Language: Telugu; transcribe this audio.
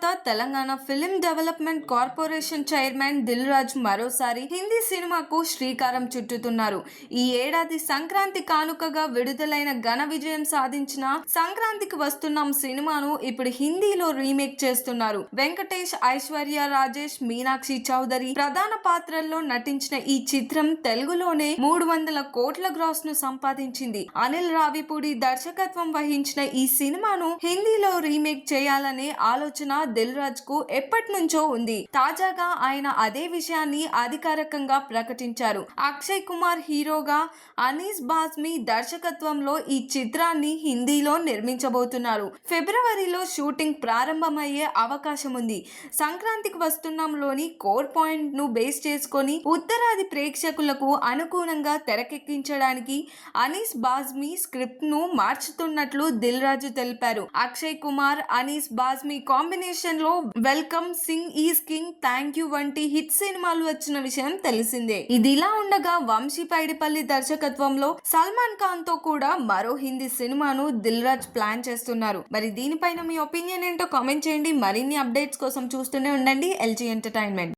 తర్వాత Telangana film development corporation chairman Dil Raju మరోసారి హిందీ సినిమాకు శ్రీకారం చుట్టుతున్నారు. ఈ ఏడాది సంక్రాంతి కానుకగా విడుదలైన ఘన విజయం సాధించిన సంక్రాంతికి వస్తున్నాం సినిమాను ఇప్పుడు హిందీలో రీమేక్ చేస్తున్నారు. వెంకటేష్ ఐశ్వర్య రాజేష్ మీనాక్షి చౌదరి ప్రధాన పాత్రల్లో నటించిన ఈ చిత్రం తెలుగులోనే మూడు వందల కోట్ల గ్రాస్ను సంపాదించింది. అనిల్ రావిపూడి దర్శకత్వం వహించిన ఈ సినిమాను హిందీలో రీమేక్ చేయాలనే ఆలోచన దిల్ రాజ్కు ఎప్పటి నుంచో ఉంది. తాజాగా ఆయన అదే విషయాన్ని అధికారికంగా ప్రకటించారు. అక్షయ్ కుమార్ హీరోగా అనీస్ బాస్మి దర్శకత్వంలో ఈ చిత్రాన్ని హిందీలో నిర్మించబోతున్నారు. ఫిబ్రవరిలో షూటింగ్ ప్రారంభమయ్యే అవకాశం ఉంది. సంక్రాంతికి వస్తున్నాంలోని కోర్ పాయింట్ను బేస్ చేసుకొని ఉత్తరాది ప్రేక్షకులకు అనుగుణంగా తెరకెక్కించడానికి అనీస్ బాజ్మీ స్క్రిప్ట్ను మార్చుతున్నట్లు దిల్ రాజు తెలిపారు. అక్షయ్ కుమార్ అనీస్ బాజ్మీ కాంబినేషన్ లో Welcome Singh Is King Thank You వంటి హిట్ సినిమాలు వచ్చిన విషయం తెలిసిందే. ఇది ఇలా ఉండగా వంశీ పైడిపల్లి దర్శకత్వంలో సల్మాన్ ఖాన్తో కూడా మరో హిందీ సినిమాను దిల్ రాజ్ ప్లాన్ చేస్తున్నారు. మరి దీనిపైన మీ ఒపీనియన్ ఏంటో కామెంట్ చేయండి. మరిన్ని అప్డేట్స్ కోసం చూస్తూనే ఉండండి LG entertainment.